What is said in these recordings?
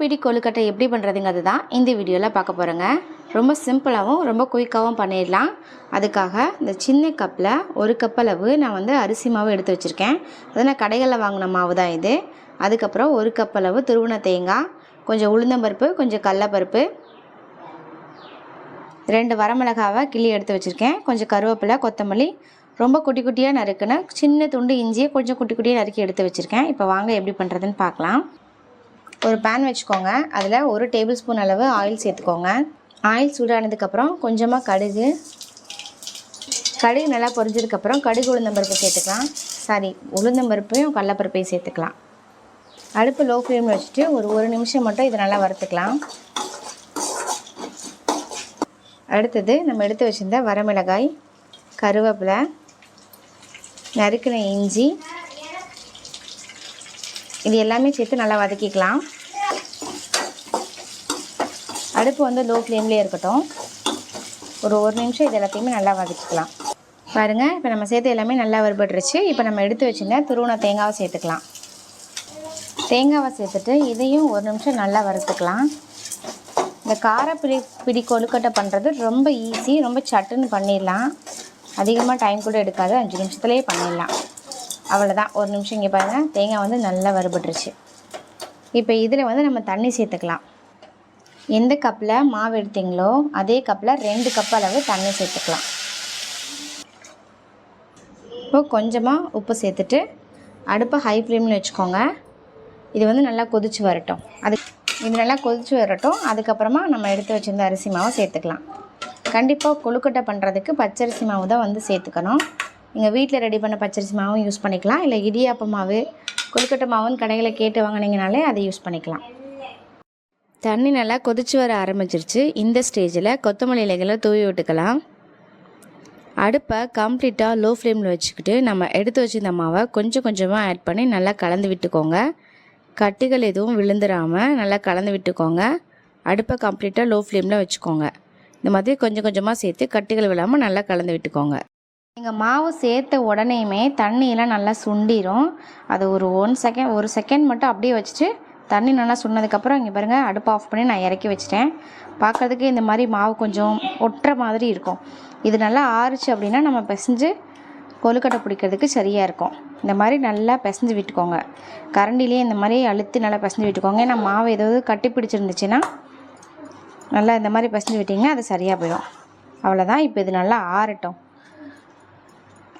காரப்பிடி கொழுக்கட்டை எப்படி பண்ணுறதுங்கிறது தான் இந்த வீடியோவில் பார்க்க போகிறோங்க ரொம்ப சிம்பிளாகவும் ரொம்ப குயிக்காகவும் பண்ணிடலாம். அதுக்காக இந்த சின்ன கப்பில் ஒரு கப் அளவு நான் வந்து அரிசி மாவு எடுத்து வச்சுருக்கேன். அது நான் கடைகளில் வாங்கின மாவு தான் இது. அதுக்கப்புறம் ஒரு கப் அளவு திருவண தேங்காய் கொஞ்சம் உளுந்தம்பருப்பு கொஞ்சம் கடலப்பருப்பு ரெண்டு வரமிளகாவை கிள்ளி எடுத்து வச்சுருக்கேன். கொஞ்சம் கருவேப்பிலை கொத்தமல்லி ரொம்ப குட்டி குட்டியாக நறுக்குன்னு சின்ன துண்டு இஞ்சியை கொஞ்சம் குட்டி குட்டியாக நறுக்கி எடுத்து வச்சுருக்கேன். இப்போ வாங்க எப்படி பண்ணுறதுன்னு பார்க்கலாம். ஒரு பேன் வச்சுக்கோங்க. அதில் ஒரு டேபிள் ஸ்பூன் அளவு ஆயில் சேர்த்துக்கோங்க. ஆயில் சூடானதுக்கப்புறம் கொஞ்சமாக கடுகு. கடுகு நல்லா பொரிஞ்சதுக்கப்புறம் கடுகு உளுந்தம்பருப்பு சேர்த்துக்கலாம். சாரி உளுந்தம்பருப்பையும் கடலப்பருப்பையும் சேர்த்துக்கலாம். அடுப்பு லோ ஃப்ளேமில் வச்சுட்டு ஒரு ஒரு நிமிஷம் மட்டும் இதை நல்லா வறுத்துக்கலாம். அடுத்தது நம்ம எடுத்து வச்சுருந்த வரமிளகாய் கருவேப்பிலை நறுக்கின இஞ்சி இது எல்லாமே சேர்த்து நல்லா வதக்கிக்கலாம். அடுப்பு வந்து லோ ஃப்ளேம்லேயே இருக்கட்டும். ஒரு ஒரு நிமிஷம் இது எல்லாத்தையுமே நல்லா வதக்கிக்கலாம். பாருங்கள் இப்போ நம்ம சேர்த்து எல்லாமே நல்லா வறுபட்டுருச்சு. இப்போ நம்ம எடுத்து வச்சுருந்த துருவன தேங்காவை சேர்த்துக்கலாம். தேங்காவை சேர்த்துட்டு இதையும் ஒரு நிமிஷம் நல்லா வறுத்துக்கலாம். இந்த காரப்பிடி பிடி கொழுக்கட்டை பண்ணுறது ரொம்ப ஈஸி ரொம்ப சட்டுன்னு பண்ணிடலாம். அதிகமாக டைம் கூட எடுக்காது அஞ்சு நிமிஷத்துலேயே பண்ணிடலாம். அவ்வளோதான் ஒரு நிமிஷம் இங்கே பாருங்கள் தேங்காய் வந்து நல்லா வறுபட்டுருச்சு. இப்போ இதில் வந்து நம்ம தண்ணி சேர்த்துக்கலாம். எந்த கப்பில் மாவு எடுத்தீங்களோ அதே கப்பில் ரெண்டு கப் அளவு தண்ணி சேர்த்துக்கலாம். இப்போ கொஞ்சமாக உப்பு சேர்த்துட்டு அடுப்பை ஹை ஃப்ளேமில் வச்சுக்கோங்க. இது வந்து நல்லா கொதிச்சு வரட்டும். அது இது நல்லா கொதிச்சு வரட்டும். அதுக்கப்புறமா நம்ம எடுத்து வச்சுருந்த அரிசி மாவை சேர்த்துக்கலாம். கண்டிப்பாக கொழுக்கட்டை பண்ணுறதுக்கு பச்சரிசி மாவு தான் வந்து சேர்த்துக்கணும். நீங்கள் வீட்டில் ரெடி பண்ண பச்சரிசி மாவும் யூஸ் பண்ணிக்கலாம். இல்லை இடியாப்ப மாவு கொழுக்கட்டை மாவுன்னு கடையில் கேட்டு வாங்கினீங்கனாலே அதை யூஸ் பண்ணிக்கலாம். தண்ணி நல்லா கொதிச்சு வர ஆரம்பிச்சிருச்சு. இந்த ஸ்டேஜில் கொத்தமல்லி இலைகளை தூவி விட்டுக்கலாம். அடுப்பை கம்ப்ளீட்டாக லோ ஃப்ளேமில் வச்சுக்கிட்டு நம்ம எடுத்து வச்சிருந்த மாவை கொஞ்சம் கொஞ்சமாக ஆட் பண்ணி நல்லா கலந்து விட்டுக்கோங்க. கட்டிகள் எதுவும் விழுந்துடாமல் நல்லா கலந்து விட்டுக்கோங்க. அடுப்பை கம்ப்ளீட்டாக லோ ஃப்ளேமில் வச்சுக்கோங்க. இந்த மாதிரி கொஞ்சம் கொஞ்சமாக சேர்த்து கட்டிகள் விழாமல் நல்லா கலந்து விட்டுக்கோங்க. நீங்கள் மாவு சேர்த்த உடனேயுமே தண்ணியெல்லாம் நல்லா சுண்டிரும். அது ஒரு ஒன் செகண்ட் ஒரு செகண்ட் மட்டும் அப்படியே வச்சுட்டு தண்ணி நல்லா சுண்ணதுக்கப்புறம் இங்கே பாருங்கள் அடுப்பு ஆஃப் பண்ணி நான் இறக்கி வச்சிட்டேன். பார்க்குறதுக்கு இந்த மாதிரி மாவு கொஞ்சம் ஒட்டுற மாதிரி இருக்கும். இது நல்லா ஆறுச்சு அப்படின்னா நம்ம பிசைஞ்சு கொழுக்கட்டை பிடிக்கிறதுக்கு சரியாக இருக்கும். இந்த மாதிரி நல்லா பிசைஞ்சு விட்டுக்கோங்க. கரண்டிலேயே இந்த மாதிரி அழுத்தி நல்லா பிசைஞ்சு விட்டுக்கோங்க. ஏன்னா மாவு ஏதாவது கட்டி பிடிச்சிருந்துச்சுன்னா நல்லா இந்த மாதிரி பிசைஞ்சு விட்டிங்கன்னா அது சரியாக போயிடும். அவ்வளோதான் இப்போ இது நல்லா ஆறட்டும்.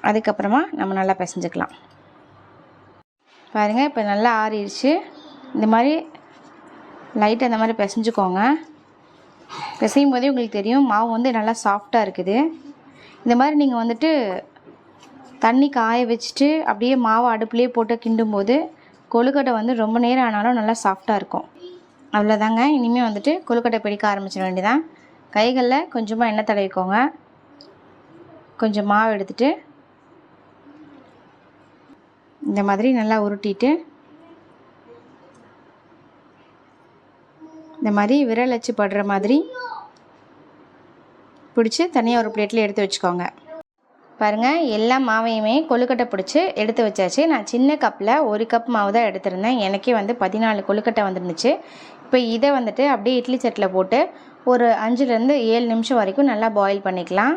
அதுக்கப்புறமா நம்ம நல்லா பிசைஞ்சுக்கலாம். பாருங்கள் இப்போ நல்லா ஆறிடுச்சு. இந்த மாதிரி லைட்டாக இந்த மாதிரி பிசைஞ்சுக்கோங்க. பிசையும் போதே உங்களுக்கு தெரியும் மாவு வந்து நல்லா சாஃப்டாக இருக்குது. இந்த மாதிரி நீங்கள் வந்துட்டு தண்ணி காய வச்சுட்டு அப்படியே மாவை அடுப்புலேயே போட்டு கிண்டும் போது கொழுக்கட்டை வந்து ரொம்ப நேரம் ஆனாலும் நல்லா சாஃப்டாக இருக்கும். அவ்வளோதாங்க இனிமேல் வந்துட்டு கொழுக்கட்டை பிடிக்க ஆரம்பிச்சிட வேண்டியதான் கைகளில் கொஞ்சமாக எண்ணெய் தடவிக்கோங்க. கொஞ்சம் மாவு எடுத்துகிட்டு இந்த மாதிரி நல்லா உருட்டிட்டு இந்த மாதிரி விரல் வச்சு படுற மாதிரி பிடிச்சி தனியாக ஒரு பிளேட்டில் எடுத்து வச்சுக்கோங்க. பாருங்கள் எல்லா மாவையுமே கொழுக்கட்டை பிடிச்சி எடுத்து வச்சாச்சு. நான் சின்ன கப்பில் ஒரு கப் மாவு தான் எடுத்திருந்தேன். எனக்கே வந்து பதினாலு கொழுக்கட்டை வந்துருந்துச்சு. இப்போ இதை வந்துட்டு அப்படியே இட்லி சட்டில் போட்டு ஒரு அஞ்சுலேருந்து ஏழு நிமிஷம் வரைக்கும் நல்லா பாயில் பண்ணிக்கலாம்.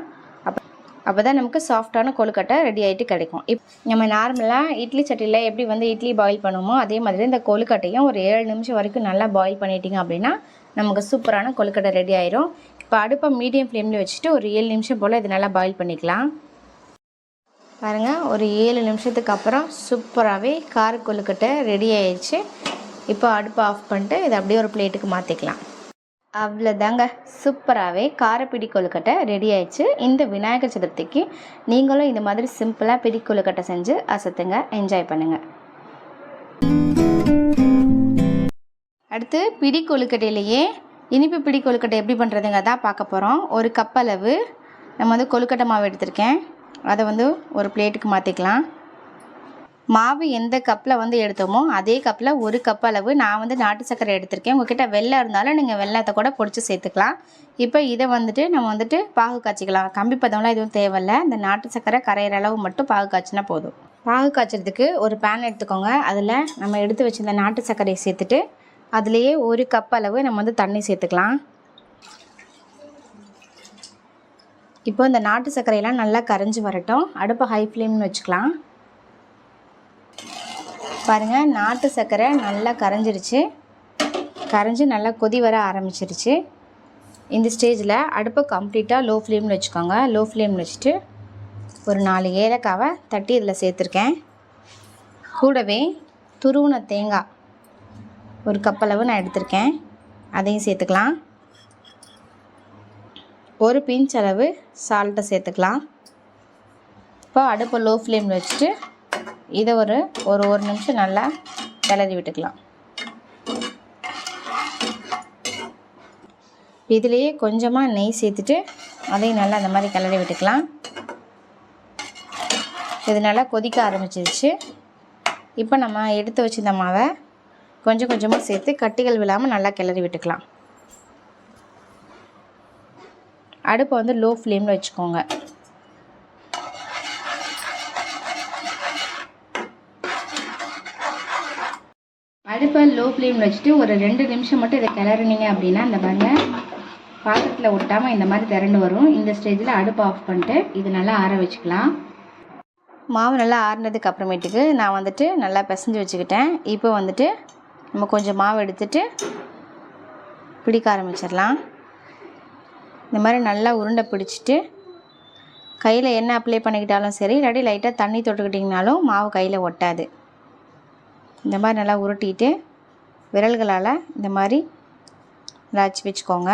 அப்போ தான் நமக்கு சாஃப்டான கொழுக்கட்டை ரெடி ஆகிட்டு கிடைக்கும். இப் நம்ம நார்மலாக இட்லி சட்டியில் எப்படி வந்து இட்லி பாயில் பண்ணுவோமோ அதே மாதிரி இந்த கொழுக்கட்டையும் ஒரு ஏழு நிமிஷம் வரைக்கும் நல்லா பாயில் பண்ணிட்டீங்க அப்படின்னா நமக்கு சூப்பரான கொழுக்கட்டை ரெடி ஆயிரும். இப்போ அடுப்பை மீடியம் ஃப்ளேமில் வச்சுட்டு ஒரு ஏழு நிமிஷம் போல் இது நல்லா பாயில் பண்ணிக்கலாம். பாருங்கள் ஒரு ஏழு நிமிஷத்துக்கு அப்புறம் சூப்பராகவே கார கொழுக்கட்டை ரெடி ஆயிடுச்சு. இப்போ அடுப்பை ஆஃப் பண்ணிட்டு இதை அப்படியே ஒரு பிளேட்டுக்கு மாற்றிக்கலாம் அவ்வளோதாங்க சூப்பராகவே காரப்பிடி கொழுக்கட்டை ரெடி ஆயிடுச்சு. இந்த விநாயகர் சதுர்த்திக்கு நீங்களும் இந்த மாதிரி சிம்பிளாக பிடி கொழுக்கட்டை செஞ்சு அசத்துங்க என்ஜாய் பண்ணுங்கள் அடுத்து பிடி கொழுக்கட்டையிலேயே இனிப்பு பிடி கொழுக்கட்டை எப்படி பண்ணுறதுங்க தான் பார்க்க போகிறோம் ஒரு கப் அளவு நம்ம வந்து கொழுக்கட்டை மாவு எடுத்திருக்கேன். அதை வந்து ஒரு பிளேட்டுக்கு மாற்றிக்கலாம் மாவு எந்த கப்பில் வந்து எடுத்தோமோ அதே கப்பில் ஒரு கப் அளவு நான் வந்து நாட்டு சர்க்கரை எடுத்திருக்கேன். உங்ககிட்ட வெள்ளம் இருந்தாலும் நீங்கள் வெள்ளத்தை கூட பொடிச்சு சேர்த்துக்கலாம். இப்போ இதை வந்துட்டு நம்ம வந்துட்டு பாகு காய்ச்சிக்கலாம். கம்பி பதம்லாம் எதுவும் தேவையில்ல. இந்த நாட்டு சர்க்கரை கரையிற அளவு மட்டும் பாகு காய்ச்சினா போதும். பாகு காய்ச்சறதுக்கு ஒரு பேன் எடுத்துக்கோங்க. அதில் நம்ம எடுத்து வச்சிருந்த நாட்டு சர்க்கரையை சேர்த்துட்டு அதுலேயே ஒரு கப் அளவு நம்ம வந்து தண்ணி சேர்த்துக்கலாம். இப்போ இந்த நாட்டு சர்க்கரையெல்லாம் நல்லா கரைஞ்சி வரட்டும். அடுப்பை ஹை ஃப்ளேம்னு வச்சுக்கலாம். பாருங்கள் நாட்டு சர்க்கரை நல்லா கரைஞ்சிருச்சு. கரைஞ்சி நல்லா கொதி வர ஆரம்பிச்சிருச்சு. இந்த ஸ்டேஜில் அடுப்பை கம்ப்ளீட்டாக லோ ஃப்ளேமில் வச்சுக்கோங்க லோ ஃப்ளேமில் வச்சுட்டு ஒரு நாலு ஏலக்காவை தட்டி இதில் சேர்த்துருக்கேன். கூடவே துருவுன தேங்காய் ஒரு கப்பளவு நான் எடுத்திருக்கேன். அதையும் சேர்த்துக்கலாம். ஒரு பிஞ்ச் அளவு சால்ட்டை சேர்த்துக்கலாம். இப்போ அடுப்பை லோ ஃப்ளேமில் வச்சுட்டு இதை ஒரு ஒரு ஒரு நிமிஷம் நல்லா கிளறி விட்டுக்கலாம். இதுலேயே கொஞ்சமாக நெய் சேர்த்துட்டு அதையும் நல்லா அந்த மாதிரி கிளறி விட்டுக்கலாம். இது நல்லா கொதிக்க ஆரம்பிச்சிருச்சு. இப்போ நம்ம எடுத்து வச்சுருந்த மாவை கொஞ்சம் கொஞ்சமாக சேர்த்து கட்டிகள் விழாமல் நல்லா கிளறி விட்டுக்கலாம். அடுப்பை வந்து லோ ஃப்ளேமில் வச்சுக்கோங்க அடுப்பை லோ ஃப்ளேமில் வச்சுட்டு ஒரு ரெண்டு நிமிஷம் மட்டும் இதை கிளறினீங்க அப்படின்னா இந்த பாருங்கள் பாத்திரத்தில் ஒட்டாமல் இந்த மாதிரி திரண்டு வரும். இந்த ஸ்டேஜில் அடுப்பு ஆஃப் பண்ணிட்டு இது நல்லா ஆற வச்சுக்கலாம். மாவு நல்லா ஆறுனதுக்கு அப்புறமேட்டுக்கு நான் வந்துட்டு நல்லா பிசைஞ்சு வச்சுக்கிட்டேன். இப்போ வந்துட்டு நம்ம கொஞ்சம் மாவு எடுத்துட்டு பிடிக்க ஆரம்பிச்சிடலாம். இந்த மாதிரி நல்லா உருண்டை பிடிச்சிட்டு கையில் என்ன அப்ளை பண்ணிக்கிட்டாலும் சரி இல்லாட்டி லைட்டாக தண்ணி தொட்டுக்கிட்டிங்கனாலும் மாவு கையில் ஒட்டாது. இந்த மாதிரி நல்லா உருட்டிட்டு விரல்களால் இந்த மாதிரி லாச்சி வச்சுக்கோங்க.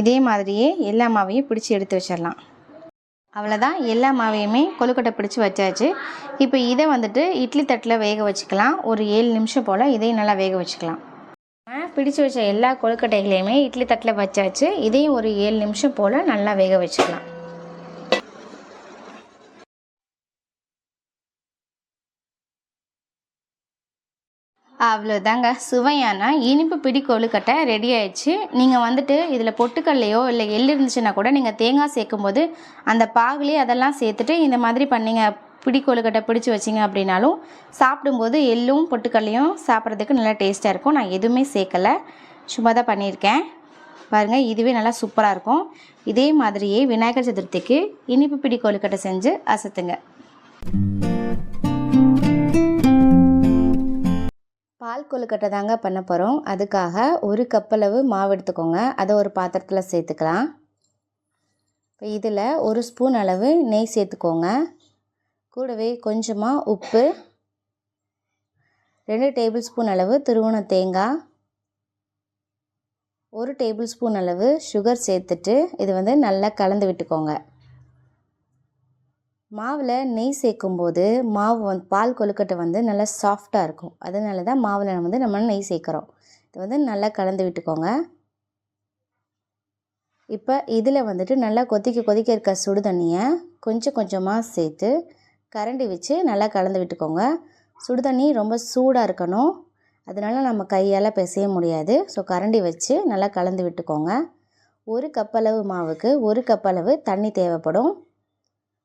இதே மாதிரியே எல்லா மாவையும் பிடிச்சி எடுத்து வச்சிடலாம். அவ்வளோதான் எல்லா மாவையுமே கொழுக்கட்டை பிடிச்சி வச்சாச்சு. இப்போ இதை வந்துட்டு இட்லி தட்டில் வேக வச்சுக்கலாம். ஒரு ஏழு நிமிஷம் போல் இதையும் நல்லா வேக வச்சுக்கலாம். பிடிச்சி வச்ச எல்லா கொழுக்கட்டைகளையுமே இட்லி தட்டில் வச்சாச்சு. இதையும் ஒரு ஏழு நிமிஷம் போல் நல்லா வேக வச்சுக்கலாம். அவ்வளோதாங்க சுவையான இனிப்பு பிடி கொழுக்கட்டை ரெடி ஆயிடுச்சு. நீங்கள் வந்துட்டு இதில் பொட்டுக்கல்லையோ இல்லை எள் இருந்துச்சுன்னா கூட நீங்கள் தேங்காய் சேர்க்கும்போது அந்த பாகுலேயே அதெல்லாம் சேர்த்துட்டு இந்த மாதிரி பண்ணீங்க. பிடி கொழுக்கட்டை பிடிச்சி வச்சிங்க அப்படின்னாலும் சாப்பிடும்போது எள்ளும் பொட்டுக்கல்லையும் சாப்பிட்றதுக்கு நல்லா டேஸ்ட்டாக இருக்கும். நான் எதுவுமே சேர்க்கலை. சும்மா தான் பண்ணியிருக்கேன். பாருங்கள் இதுவே நல்லா சூப்பராக இருக்கும். இதே மாதிரியே விநாயகர் சதுர்த்திக்கு இனிப்பு பிடி கொழுக்கட்டை செஞ்சு அசத்துங்க. பால் கொழுக்கட்டை தாங்க பண்ண போகிறோம் அதுக்காக ஒரு கப்பளவு மாவு எடுத்துக்கோங்க. அதை ஒரு பாத்திரத்தில் சேர்த்துக்கலாம். இப்போ இதில் ஒரு ஸ்பூன் அளவு நெய் சேர்த்துக்கோங்க. கூடவே கொஞ்சமாக உப்பு ரெண்டு டேபிள் ஸ்பூன் அளவு திருவண தேங்காய் ஒரு டேபிள் ஸ்பூன் அளவு சுகர் சேர்த்துட்டு இது வந்து நல்லா கலந்து விட்டுக்கோங்க. மாவில் நெய் சேர்க்கும்போது மாவு வந்து பால் கொழுக்கட்டை வந்து நல்லா சாஃப்டாக இருக்கும். அதனால தான் மாவில் வந்து நம்ம நெய் சேர்க்குறோம். இது வந்து நல்லா கலந்து விட்டுக்கோங்க. இப்போ இதில் வந்துட்டு நல்லா கொதிக்க கொதிக்க இருக்க சுடு தண்ணியை கொஞ்சம் கொஞ்சமாக சேர்த்து கரண்டி வச்சு நல்லா கலந்து விட்டுக்கோங்க. சுடு தண்ணி ரொம்ப சூடாக இருக்கணும். அதனால் நம்ம கையால் பிசைய முடியாது. ஸோ கரண்டி வச்சு நல்லா கலந்து விட்டுக்கோங்க. ஒரு கப்பளவு மாவுக்கு ஒரு கப்பளவு தண்ணி தேவைப்படும்.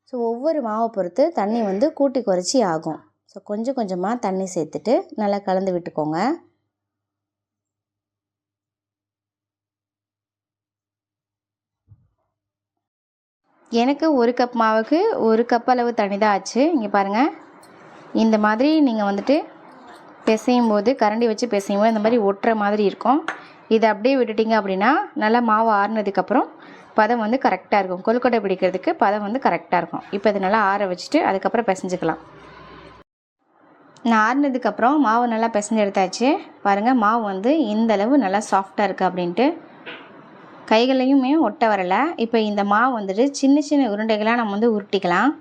ஸோ ஒவ்வொரு மாவை பொறுத்து தண்ணி வந்து கூட்டி குறைச்சி ஆகும். ஸோ கொஞ்சம் கொஞ்சமாக தண்ணி சேர்த்துட்டு நல்லா கலந்து விட்டுக்கோங்க. எனக்கு ஒரு கப் மாவுக்கு ஒரு கப் அளவு தண்ணி தான் ஆச்சு. இங்கே பாருங்கள் இந்த மாதிரி நீங்கள் வந்துட்டு பிசையும் போது கரண்டி வச்சு பிசையும் போது இந்த மாதிரி ஒட்டுற மாதிரி இருக்கும். இதை அப்படியே விட்டுட்டிங்க அப்படின்னா நல்லா மாவு ஆறுனதுக்கப்புறம் பதம் வந்து கரெக்டாக இருக்கும். கொழுக்கட்டை பிடிக்கிறதுக்கு பதம் வந்து கரெக்டாக இருக்கும். இப்போ இதை நல்லா ஆற வச்சுட்டு அதுக்கப்புறம் பிசைஞ்சுக்கலாம். நான் ஆறினதுக்கப்புறம் மாவு நல்லா பிசைஞ்சு எடுத்தாச்சு. பாருங்கள் மாவு வந்து இந்த அளவு நல்லா சாஃப்டாக இருக்குது அப்படின்ட்டு. கைகளையுமே ஒட்ட வரலை. இப்போ இந்த மாவு வந்துட்டு சின்ன சின்ன உருண்டைகளாக நம்ம வந்து உருட்டிக்கலாம்.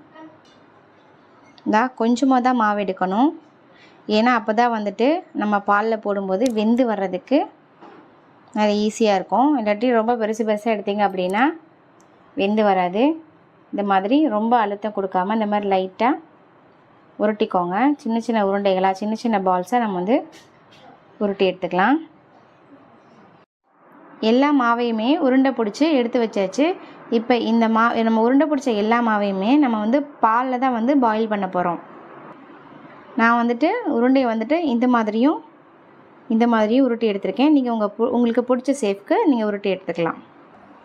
தான் கொஞ்சமாக தான் மாவு எடுக்கணும். ஏன்னா அப்போ தான் வந்துட்டு நம்ம பாலில் போடும்போது வெந்து வர்றதுக்கு அது ஈஸியாக இருக்கும். இல்லாட்டி ரொம்ப பெருசு பெருசாக எடுத்தீங்க அப்படின்னா வெந்து வராது. இந்த மாதிரி ரொம்ப அழுத்தம் கொடுக்காம இந்த மாதிரி லைட்டாக உருட்டிக்கோங்க. சின்ன சின்ன உருண்டைகளாக சின்ன சின்ன பால்ஸாக நம்ம வந்து உருட்டி எடுத்துக்கலாம். எல்லா மாவையுமே உருண்டை பிடிச்சி எடுத்து வச்சாச்சு. இப்போ இந்த மா நம்ம உருண்டை பிடிச்ச எல்லா மாவையுமே நம்ம வந்து பாலில் தான் வந்து பாயில் பண்ண போகிறோம் நான் வந்துட்டு உருண்டையை வந்துட்டு இந்த மாதிரியும் இந்த மாதிரி உருட்டி எடுத்திருக்கேன். நீங்கள் உங்கள் பு- உங்களுக்கு பிடிச்ச சேஃப்க்கு நீங்கள் உருட்டி எடுத்துக்கலாம்.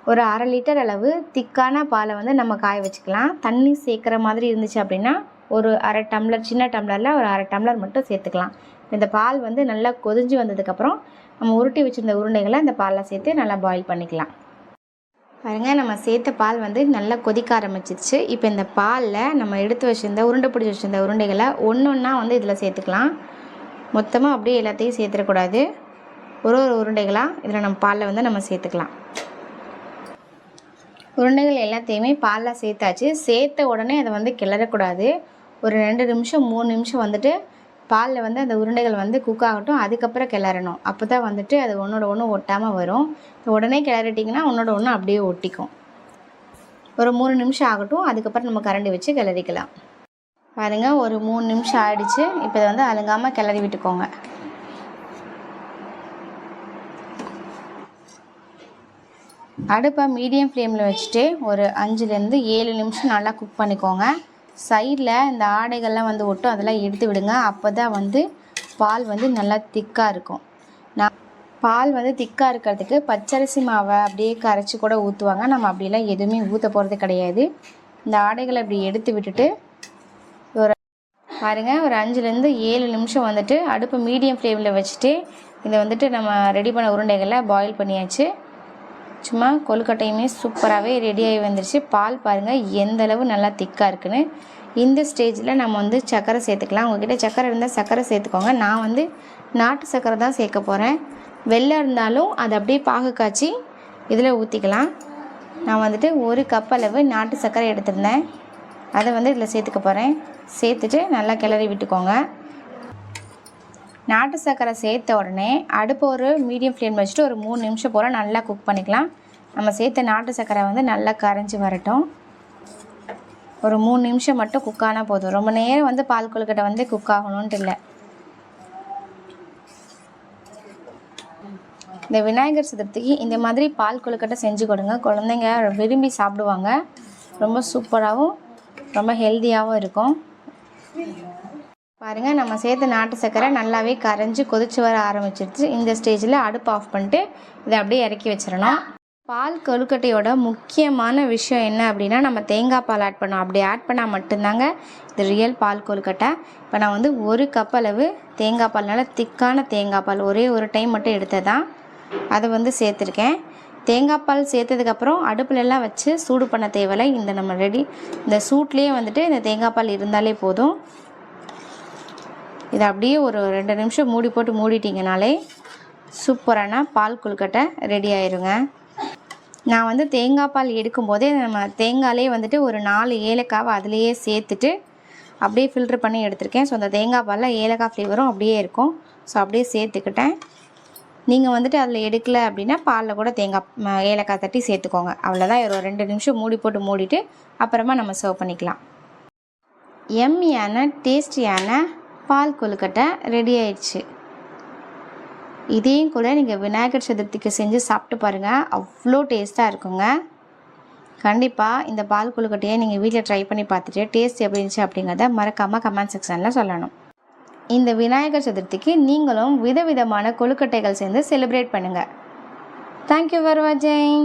ஒரு அரை லிட்டர் அளவு திக்கான பாலை வந்து நம்ம காய வச்சுக்கலாம். தண்ணி சேர்க்குற மாதிரி இருந்துச்சு அப்படின்னா ஒரு அரை டம்ளர் சின்ன டம்ளரில் ஒரு அரை டம்ளர் மட்டும் சேர்த்துக்கலாம். இந்த பால் வந்து நல்லா கொதிஞ்சு வந்ததுக்கப்புறம் நம்ம உருட்டி வச்சுருந்த உருண்டைகளை இந்த பாலில் சேர்த்து நல்லா பாயில் பண்ணிக்கலாம். பாருங்க நம்ம சேர்த்த பால் வந்து நல்லா கொதிக்க ஆரம்பிச்சிருச்சு. இப்போ இந்த பாலில் நம்ம எடுத்து வச்சுருந்த உருண்டை பிடிச்சி வச்சுருந்த உருண்டைகளை ஒன்று ஒன்றா வந்து இதில் சேர்த்துக்கலாம். மொத்தமாக அப்படியே எல்லாத்தையும் சேர்த்துடக்கூடாது. ஒரு ஒரு உருண்டைகளாக இதில் நம்ம பாலில் வந்து நம்ம சேர்த்துக்கலாம். உருண்டைகள் எல்லாத்தையுமே பாலில் சேர்த்தாச்சு. சேர்த்த உடனே அதை வந்து கிளறக்கூடாது. ஒரு ரெண்டு நிமிஷம் மூணு நிமிஷம் வந்துட்டு பாலில் வந்து அந்த உருண்டைகள் வந்து குக் ஆகட்டும். அதுக்கப்புறம் கிளறணும். அப்போ தான் வந்துட்டு அது ஒன்றோட ஒன்று ஒட்டாமல் வரும். உடனே கிளறிட்டிங்கன்னா ஒன்றோட ஒன்று அப்படியே ஒட்டிக்கும். ஒரு மூணு நிமிஷம் ஆகட்டும். அதுக்கப்புறம் நம்ம கரண்டி வச்சு கிளறிக்கலாம். பாருங்கள் ஒரு மூணு நிமிஷம் ஆயிடுச்சு. இப்போ இதை வந்து அழுங்காமல் கிளறி விட்டுக்கோங்க. அடுப்பை மீடியம் ஃப்ளேமில் வச்சுட்டு ஒரு அஞ்சுலேருந்து ஏழு நிமிஷம் நல்லா குக் பண்ணிக்கோங்க. சைடில் இந்த ஆடைகள்லாம் வந்து ஒட்டும் அதெல்லாம் எடுத்து விடுங்க. அப்போ தான் வந்து பால் வந்து நல்லா திக்காக இருக்கும். நான் பால் வந்து திக்காக இருக்கிறதுக்கு பச்சரிசி மாவை அப்படியே கரைச்சி கூட ஊற்றுவாங்க நம்ம அப்படிலாம் எதுவுமே ஊற்ற போகிறது கிடையாது. இந்த ஆடைகளை இப்படி எடுத்து விட்டுட்டு பாருங்கள் ஒரு அஞ்சுலேருந்து ஏழு நிமிஷம் வந்துட்டு அடுப்பு மீடியம் ஃப்ளேமில் வச்சுட்டு இதை வந்துட்டு நம்ம ரெடி பண்ண உருண்டைகளை பாயில் பண்ணியாச்சு. சும்மா கொழுக்கட்டையுமே சூப்பராகவே ரெடியாகி வந்துருச்சு. பால் பாருங்கள் எந்த அளவு நல்லா திக்காக இருக்குன்னு. இந்த ஸ்டேஜில் நம்ம வந்து சர்க்கரை சேர்த்துக்கலாம். உங்ககிட்ட சர்க்கரை இருந்தால் சர்க்கரை சேர்த்துக்கோங்க. நான் வந்து நாட்டு சர்க்கரை தான் சேர்க்க போகிறேன் வெள்ளை இருந்தாலும் அதை அப்படியே பாகு காய்ச்சி இதில் ஊற்றிக்கலாம் நான் வந்துட்டு ஒரு கப் அளவு நாட்டு சர்க்கரை எடுத்திருந்தேன். அதை வந்து இதில் சேர்த்துக்க போகிறேன் சேர்த்துட்டு நல்லா கிளறி விட்டுக்கோங்க. நாட்டு சர்க்கரை சேர்த்த உடனே அடுப்பு ஒரு மீடியம் ஃப்ளேம் வச்சுட்டு ஒரு மூணு நிமிஷம் போல் நல்லா குக் பண்ணிக்கலாம். நம்ம சேர்த்த நாட்டு சர்க்கரை வந்து நல்லா கரைஞ்சி வரட்டும். ஒரு மூணு நிமிஷம் மட்டும் குக் ஆனால் போதும். ரொம்ப நேரம் வந்து பால் கொழுக்கட்டை வந்து குக் ஆகணுன்ட்டு இல்லை. இந்த விநாயகர் சதுர்த்திக்கு இந்த மாதிரி பால் கொழுக்கட்டை செஞ்சு கொடுங்க. குழந்தைங்க விரும்பி சாப்பிடுவாங்க. ரொம்ப சூப்பராகவும் ரொம்ப ஹெல்த்தியாகவும் இருக்கும். பாருங்கள் நம்ம சேர்த்த நாட்டு சர்க்கரை நல்லாவே கரைஞ்சி கொதிச்சு வர ஆரம்பிச்சிருச்சு. இந்த ஸ்டேஜில் அடுப்பு ஆஃப் பண்ணிட்டு இதை அப்படியே இறக்கி வச்சிடணும். பால் கொழுக்கட்டையோட முக்கியமான விஷயம் என்ன அப்படின்னா நம்ம தேங்காய் பால் ஆட் பண்ணோம் அப்படி ஆட் பண்ணால் மட்டும்தாங்க இது ரியல் பால் கொழுக்கட்டை. இப்போ நான் வந்து ஒரு கப் அளவு தேங்காய் பால்னால திக்கான தேங்காய் பால் ஒரே ஒரு டைம் மட்டும் எடுத்ததான் அதை வந்து சேர்த்துருக்கேன். தேங்காய் பால் சேர்த்ததுக்கப்புறம் அடுப்புலலாம் வச்சு சூடு பண்ண தேவையில்லை. இந்த நம்ம ரெடி இந்த சூட்லேயே வந்துட்டு இந்த தேங்காய் பால் இருந்தாலே போதும். இதை அப்படியே ஒரு ரெண்டு நிமிஷம் மூடி போட்டு மூடிட்டிங்கனாலே சூப்பரான பால் கொழுக்கட்டை ரெடி ஆயிருங்க. நான் வந்து தேங்காய் பால் எடுக்கும்போதே நம்ம தேங்காயிலே வந்துட்டு ஒரு நாலு ஏலக்காவை அதிலேயே சேர்த்துட்டு அப்படியே ஃபில்ட்ரு பண்ணி எடுத்திருக்கேன். ஸோ அந்த தேங்காய் பாலில் ஏலக்காய் ஃப்ளேவரும் அப்படியே இருக்கும். ஸோ அப்படியே சேர்த்துக்கிட்டேன். நீங்கள் வந்துட்டு அதில் எடுக்கல அப்படின்னா பாலில் கூட தேங்காய் ஏலக்காய் தட்டி சேர்த்துக்கோங்க. அவ்வளோதான் ஒரு ரெண்டு நிமிஷம் மூடி போட்டு மூடிட்டு அப்புறமா நம்ம சர்வ் பண்ணிக்கலாம். எம்மியான டேஸ்டியான பால் கொழுக்கட்டை ரெடி ஆயிடுச்சு. இதையும் கூட நீங்கள் விநாயகர் சதுர்த்திக்கு செஞ்சு சாப்பிட்டு பாருங்கள் அவ்வளோ டேஸ்ட்டாக இருக்குங்க. கண்டிப்பாக இந்த பால் கொழுக்கட்டையை நீங்கள் வீட்டில் ட்ரை பண்ணி பார்த்துட்டு டேஸ்ட் எப்படி இருந்துச்சு அப்படிங்கிறத மறக்காமல் கமெண்ட் செக்ஷனில் சொல்லணும். இந்த விநாயகர் சதுர்த்திக்கு நீங்களும் விதவிதமான கொழுக்கட்டைகள் சேர்ந்து செலிப்ரேட் பண்ணுங்கள் தேங்க்யூ ஃபார் வாட்சிங்